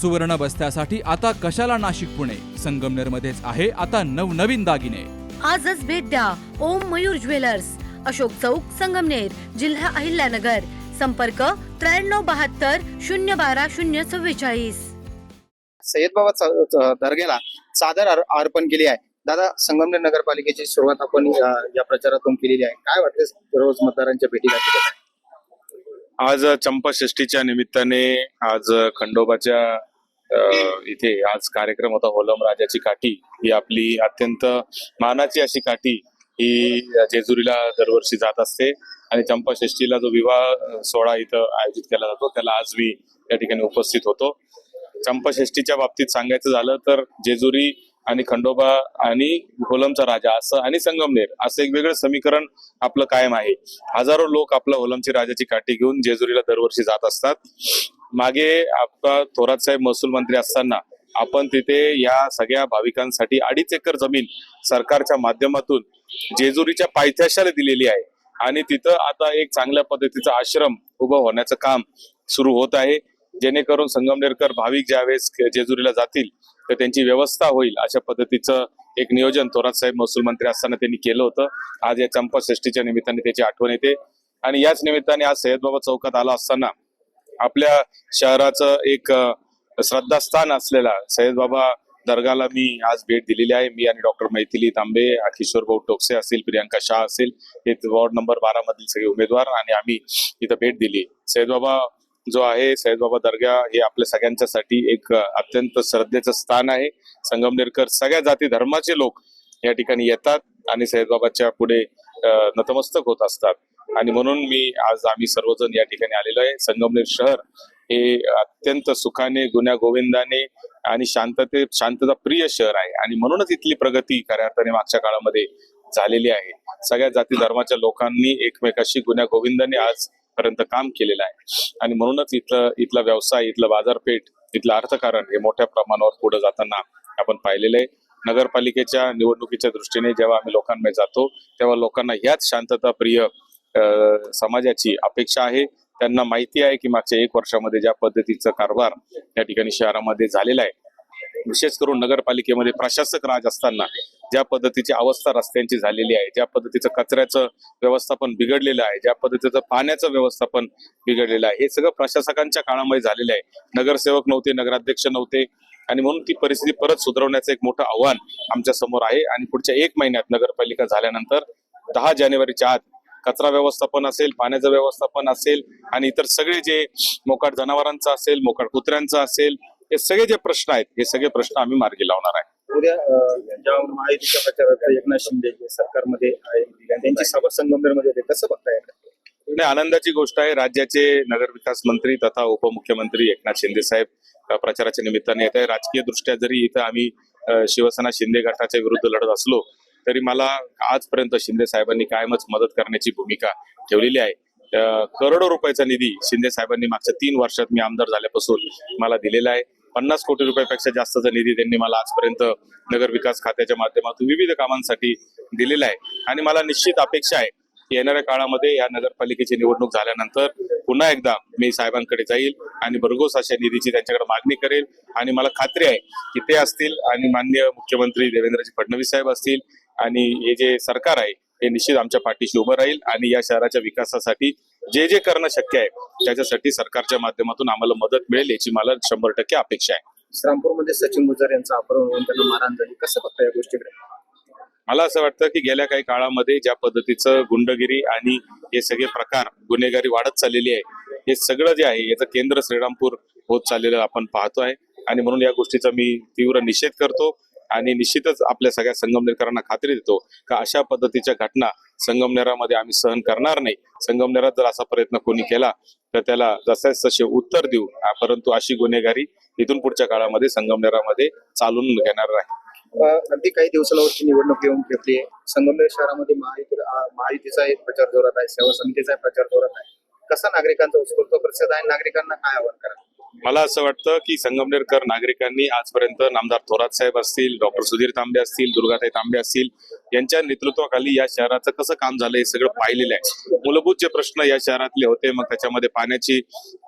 सुवर्ण बस्त्यासाठी आता कशाला नाशिक पुणे? संगमनेर मध्येच आहे आता नवनवीन दागिने. आजच भेट द्या ओम मयूर ज्वेलर्स. अशोक चौक संगमनेर जिल्हा अहिल्यानगर. संपर्क त्र्याण्णव बहात्तर शून्य बारा शून्य चव्वेचाळीस. सय्यद बाबा दर्ग्याला चादर अर- अर्पण केली आहे. दादा संगमनेर नगरपालिकेची सुरुवात आपण या प्रचारातून केलेली आहे. काय वाटते रोज मतदारांच्या भेटी गाठी देत आहे? आज चंपाषष्ठीच्या निमित्ताने आज खंडोबाच्या इथे आज कार्यक्रम होता होलम राजाची काठी. ही आपली अत्यंत मानाची अशी काठी. ही जेजुरीला दरवर्षी जात असते आणि चंपाषष्टीला जो विवाह सोहळा इथं आयोजित केला जातो त्याला आज मी या ठिकाणी उपस्थित होतो. चंपाषष्टीच्या बाबतीत सांगायचं झालं तर जेजुरी आणि खंडोबा आणि होलमचा राजा असं आणि संगमनेर असं एक वेगळं समीकरण आपलं कायम आहे. हजारो लोक आपलं होलमची राजाची काठी घेऊन जेजुरीला दरवर्षी जात असतात. मागे आपला थोरात साहेब महसूल मंत्री असताना आपण तिथे या सगळ्या भाविकांसाठी अडीच एकर जमीन सरकारच्या माध्यमातून जेजुरीच्या पायथ्याशाला दिलेली आहे. आणि तिथं आता एक चांगल्या पद्धतीचा आश्रम उभं होण्याचं काम सुरू होत आहे. जेणेकरून संगमनेरकर भाविक ज्यावेळेस जेजुरीला जातील तर त्यांची व्यवस्था होईल अशा पद्धतीचं एक नियोजन थोरात साहेब महसूल मंत्री असताना त्यांनी केलं होतं. आज या चंपाषष्ठीच्या निमित्ताने त्याची आठवण येते. आणि याच निमित्ताने आज सय्यदबाबा चौकात आला असताना आपल्या शहराचं एक श्रद्धास्थान असलेला सय्यदबाबा दर्गाला मी आज भेट दिलेली आहे. मी आणि डॉक्टर मैथिली तांबे किशोर भाऊ टोकसे असतील प्रियांका शाह असेल हे वॉर्ड नंबर बारा मधील सगळे उमेदवार आणि आम्ही इथं भेट दिली. सय्यदबाबा जो आहे सय्यदबाबा दर्गा हे आपल्या सगळ्यांच्यासाठी एक अत्यंत श्रद्धेचं स्थान आहे. संगमनेरकर सगळ्या जाती धर्माचे लोक या ठिकाणी येतात आणि सय्यदबाबाच्या पुढे नतमस्तक होत असतात. आणि म्हणून मी आज आम्ही सर्वजण या ठिकाणी आलेलो आहे. संगमनेर शहर हे अत्यंत सुखाने गुन्ह्या गोविंदाने आणि शांतते शांतता प्रिय शहर आहे. आणि म्हणूनच इथली प्रगती खऱ्या अर्थाने मागच्या काळामध्ये झालेली आहे. सगळ्या जाती धर्माच्या लोकांनी एकमेकाशी गुन्ह्या गोविंदाने आजपर्यंत काम केलेलं आहे. आणि म्हणूनच इथलं इथला व्यवसाय इथलं बाजारपेठ इथलं अर्थकारण हे मोठ्या प्रमाणावर पुढे जाताना आपण पाहिलेलं आहे. नगरपालिकेच्या निवडणुकीच्या दृष्टीने जेव्हा आम्ही लोकांमध्ये जातो तेव्हा लोकांना ह्याच शांतता प्रिय समाजाची अपेक्षा आहे. त्यांना माहिती आहे की मागच्या एक वर्षामध्ये ज्या पद्धतीचा कारभार या ठिकाणी शहरामध्ये झालेला आहे. विशेष करून नगरपालिकेमध्ये प्रशासक राज असताना ज्या पद्धतीची अवस्था रस्त्यांची झालेली आहे ज्या पद्धतीचं कचऱ्याचं व्यवस्थापन बिघडलेलं आहे ज्या पद्धतीचं पाण्याचं व्यवस्थापन बिघडलेलं आहे हे सगळं प्रशासकांच्या काळामध्ये झालेलं आहे. नगरसेवक नव्हते नगराध्यक्ष नव्हते आणि म्हणून ती परिस्थिती परत सुधारवण्याचं एक मोठं आव्हान आमच्यासमोर आहे. आणि पुढच्या एक महिन्यात नगरपालिका झाल्यानंतर दहा जानेवारीच्या आत कचरा व्यवस्थापन असेल पाण्याचं व्यवस्थापन असेल आणि इतर सगळे जे मोकाट जनावरांचं असेल मोकाट कुत्र्यांचं असेल हे सगळे जे प्रश्न आहेत हे सगळे प्रश्न आम्ही मार्गी लावणार आहे. उद्या ज्या महायुतीच्या एकनाथ शिंदे जे सरकारमध्ये आहे त्यांची सभा संगमनेरमध्ये होते कसं बघताय आणि आनंदाची गोष्ट आहे राज्याचे नगरविकास मंत्री तथा उपमुख्यमंत्री एकनाथ शिंदे साहेब प्रचाराच्या निमित्ताने येत आहे. राजकीय दृष्ट्या जरी इथं आम्ही शिवसेना शिंदे गटाच्या विरुद्ध लढत असलो तरी मला आजपर्यंत शिंदे साहेबांनी कायमच मदत करण्याची भूमिका ठेवलेली आहे. करोडो रुपयाचा निधी शिंदे साहेबांनी मागच्या तीन वर्षात मी आमदार झाल्यापासून मला दिलेला आहे. पन्नास कोटी रुपयापेक्षा जास्तचा निधी त्यांनी मला आजपर्यंत नगर विकास खात्याच्या माध्यमातून विविध कामांसाठी दिलेला आहे. आणि मला निश्चित अपेक्षा आहे की येणाऱ्या काळामध्ये या नगरपालिकेची निवडणूक झाल्यानंतर पुन्हा एकदा मी साहेबांकडे जाईल आणि भरघोस अशा निधीची त्यांच्याकडे मागणी करेल. आणि मला खात्री आहे की ते असतील आणि मान्य मुख्यमंत्री देवेंद्रजी फडणवीस साहेब असतील आणि हे जे सरकार आहे हे निश्चित आमच्या पाठीशी उभं राहील आणि या शहराच्या विकासासाठी जे जे करणं शक्य आहे त्याच्यासाठी सरकारच्या माध्यमातून आम्हाला मदत मिळेल याची मला शंभर टक्के अपेक्षा आहे. श्रामपूरमध्ये सचिन गुजर यांचं अपहरण होऊन त्यांना मारहाण झाली. कसं बघताय या गोष्टीकडे? मला असं वाटतं की गेल्या काही काळामध्ये ज्या पद्धतीचं गुंडगिरी आणि हे सगळे प्रकार गुन्हेगारी वाढत चाललेली आहे हे सगळं जे आहे याचं केंद्र श्रीरामपूर होत चाललेलं आपण पाहतो आहे आणि म्हणून या गोष्टीचा मी तीव्र निषेध करतो. आणि निश्चितच आपल्या सगळ्या संगमनेरकरांना खात्री देतो का अशा पद्धतीच्या घटना संगमनेरामध्ये आम्ही सहन करणार नाही. संगमनेरात जर असा प्रयत्न कोणी केला तर त्याला जसेच तसे उत्तर देऊ. परंतु अशी गुन्हेगारी इथून पुढच्या काळामध्ये संगमनेरामध्ये चालून घेणार नाही अगदी काही दिवसावरची निवडणूक येऊन ठेपली आहे. संगमनेर शहरामध्ये महायुती महायुतीचा एक प्रचार जोरात आहे सेवा समितीचा प्रचार जोरात आहे. कसा नागरिकांचा उत्स्फूर्त प्रतिसाद आहे नागरिकांना काय आव्हान करा मला असं वाटतं की संगमनेरकर नागरिकांनी आजपर्यंत नामदार थोरात साहेब असतील डॉक्टर सुधीर तांबे असतील दुर्गाताई तांबे असतील यांच्या नेतृत्वाखाली या शहराचं कसं काम झालं हे सगळं पाहिलेलं आहे. मूलभूत जे प्रश्न या शहरातले होते मग त्याच्यामध्ये पाण्याची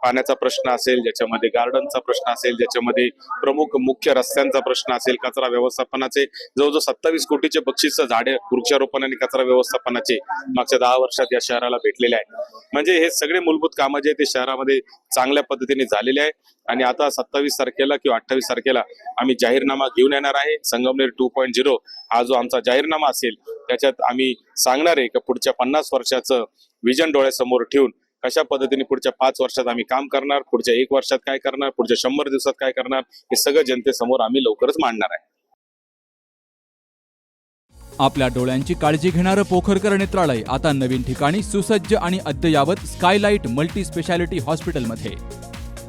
पाण्याचा प्रश्न असेल ज्याच्यामध्ये गार्डनचा प्रश्न असेल ज्याच्यामध्ये प्रमुख मुख्य रस्त्यांचा प्रश्न असेल कचरा व्यवस्थापनाचे जवळजवळ सत्तावीस कोटीचे बक्षीस झाडे वृक्षारोपण आणि कचरा व्यवस्थापनाचे मागच्या दहा वर्षात या शहराला भेटलेले आहे. म्हणजे हे सगळे मूलभूत कामं जे ते शहरामध्ये चांगल्या पद्धतीने झालेले आहे. आणि आता सत्तावीस तारखेला किंवा अठ्ठावीस तारखेला आम्ही जाहीरनामा घेऊन येणार आहे. संगमनेर टू पॉईंट झिरो हा जो आमचा जाहीरनामा असेल त्याच्यात आम्ही सांगणार आहे की पुढच्या पन्नास वर्षाचं विजन डोळ्यासमोर ठेवून कशा पद्धतीने पुढच्या पाच वर्षात आम्ही काम करणार पुढच्या एक वर्षात काय करणार पुढच्या शंभर दिवसात काय करणार हे सगळं जनतेसमोर आम्ही लवकरच मांडणार आहे. आपल्या डोळ्यांची काळजी घेणारं पोखरकर नेत्रालय आता नवीन ठिकाणी सुसज्ज आणि अद्ययावत स्कायलाइट मल्टी स्पेशालिटी हॉस्पिटलमध्ये.